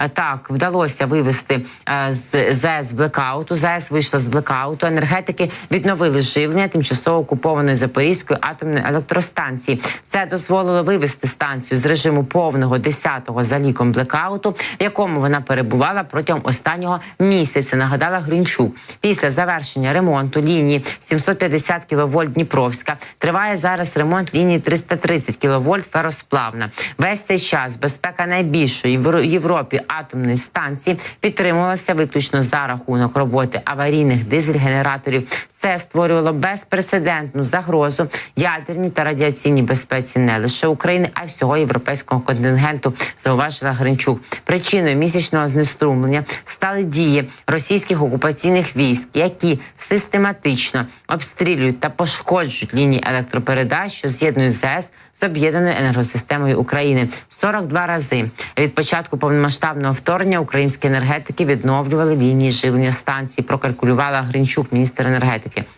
Е, Так, вдалося вивести е, з ЗЕС блекауту. ЗЕС вийшла з блекауту. Енергетики відновили живлення тимчасово окупованої Запорізької атомної електростанції. Це дозволило вивести станцію з режиму повного 10-го за ліком блекауту, в якому вона перебувала протягом останнього місяця. Нагадала Гринчук. Після завершення ремонту лінії 750 кВт Дніпровська триває зараз ремонт лінії 330 кВт Феросплавна. Весь цей час безпека найбільшої в Європі атомної станції підтримувалася виключно за рахунок роботи аварійних дизель-генераторів. Це створювало безпрецедентну загрозу ядерній та радіаційній безпеці не лише України, а й всього європейського контингенту. Зауважила Гринчук. Причиною місячного знеструмлення стали дії російських окупаційних військ, які систематично обстрілюють та пошкоджують лінії електропередач, що з'єднують ЗЕС з об'єднаною енергосистемою України 42 рази. Від початку повномасштабного вторгнення українські енергетики відновлювали лінії живлення станції. Прокалькулювала Гринчук, міністр енергетики.